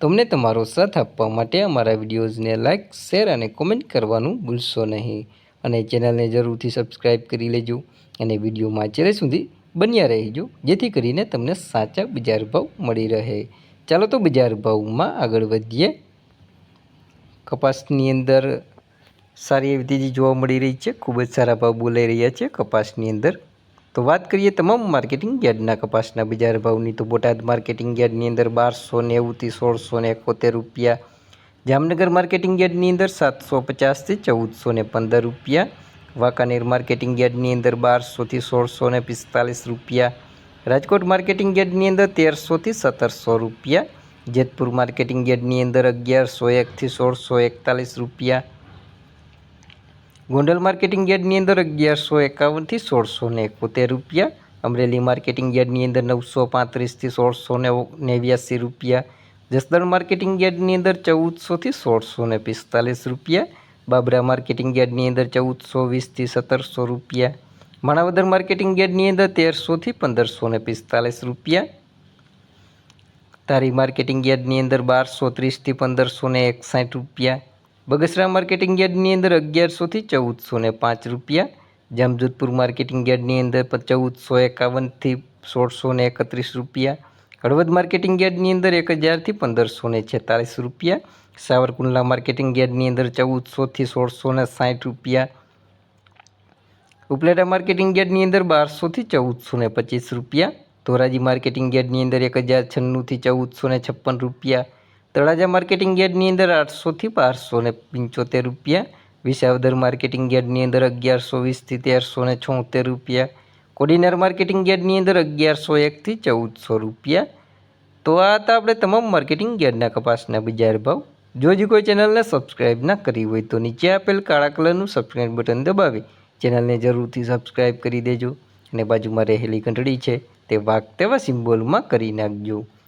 તો અમને તમારો સાથ આપવા માટે અમારા વિડીયોઝને લાઇક શેર અને કોમેન્ટ કરવાનું ભૂલશો નહીં. અને ચેનલને જરૂરથી સબસ્ક્રાઈબ કરી લેજો અને વિડીયોમાં છેલ્લે સુધી બન્યા રહેજો, જેથી કરીને તમને સાચા બજાર ભાવ મળી રહે. ચાલો તો બજાર ભાવમાં આગળ વધીએ. કપાસની અંદર સારી એવી તેજી જોવા મળી રહી છે. ખૂબ જ સારા ભાવ બોલાઈ રહ્યા છે કપાસની અંદર. તો વાત કરીએ તમામ માર્કેટિંગ યાર્ડના કપાસના બજાર ભાવની. તો બોટાદ માર્કેટિંગ યાર્ડની અંદર બારસો નેવુંથી સોળસો ને એકોતેર રૂપિયા. જામનગર માર્કેટિંગ યાર્ડની અંદર સાતસો પચાસથી ચૌદસો ને પંદર રૂપિયા. વાંકાનેર માર્કેટિંગ યાર્ડની અંદર બારસોથી સોળસો ને પિસ્તાલીસ રૂપિયા. રાજકોટ માર્કેટિંગ યાર્ડની અંદર તેરસોથી સત્તરસો રૂપિયા. જેતપુર માર્કેટિંગ યાર્ડની અંદર અગિયારસો એકથી સોળસો એકતાલીસ રૂપિયા. ગોંડલ માર્કેટિંગ યાર્ડની અંદર અગિયારસો એકાવનથી સોળસો ને એકોતેર રૂપિયા, અમરેલી માર્કેટિંગ યાર્ડની અંદર નવસો પાંત્રીસથી સોળસો ને નેવ્યાસી રૂપિયા, જસદણ માર્કેટિંગ યાર્ડની અંદર ચૌદસોથી સોળસો ને પિસ્તાલીસ રૂપિયા, બાબરા માર્કેટિંગ યાર્ડની અંદર ચૌદસો વીસથી સત્તરસો રૂપિયા, માણાવદર માર્કેટિંગ યાર્ડની અંદર તેરસોથી પંદરસો ને પિસ્તાલીસ રૂપિયા તારી માર્કેટિંગ યાર્ડની અંદર બારસો ત્રીસથી પંદરસો ને એકસાઠ રૂપિયા બગસરા માર્કેટિંગ યાર્ડની અંદર અગિયારસોથી ચૌદસો ને પાંચ રૂપિયા. જામજોધપુર માર્કેટિંગ યાર્ડની અંદર ચૌદસો એકાવનથી સોળસો ને એકત્રીસ રૂપિયા. હળવદ માર્કેટિંગ યાર્ડની અંદર એક હજારથી પંદરસો ને છેતાલીસ રૂપિયા. સાવરકુંડલા માર્કેટિંગ યાર્ડની અંદર ચૌદસોથી સોળસો ને સાઠ રૂપિયા. ઉપલેટા માર્કેટિંગ યાર્ડની અંદર બારસોથી ચૌદસો ને પચીસ રૂપિયા. ધોરાજી માર્કેટિંગ યાર્ડની અંદર એક હજાર છન્નુંથી ચૌદસો ને છપ્પન રૂપિયા. તળાજા માર્કેટિંગ યાર્ડની અંદર આઠસોથી બારસો ને પંચોતેર રૂપિયા, વિસાવદર માર્કેટિંગ યાર્ડની અંદર અગિયારસો વીસથી તેરસો ને છોતેર રૂપિયા, કોડીનાર માર્કેટિંગ યાર્ડની અંદર અગિયારસો એકથી ચૌદસો રૂપિયા. તો આ હતા આપણે તમામ માર્કેટિંગ યાર્ડના કપાસના બજાર ભાવ. જો હજી કોઈ ચેનલને સબસ્ક્રાઇબ ના કરી હોય તો નીચે આપેલ કાળા કલરનું સબસ્ક્રાઇબ બટન દબાવી ચેનલને જરૂરથી સબસ્ક્રાઇબ કરી દેજો અને બાજુમાં રહેલી ઘંટડી છે તે વાઘ તેવા સિમ્બોલમાં કરી નાખજો.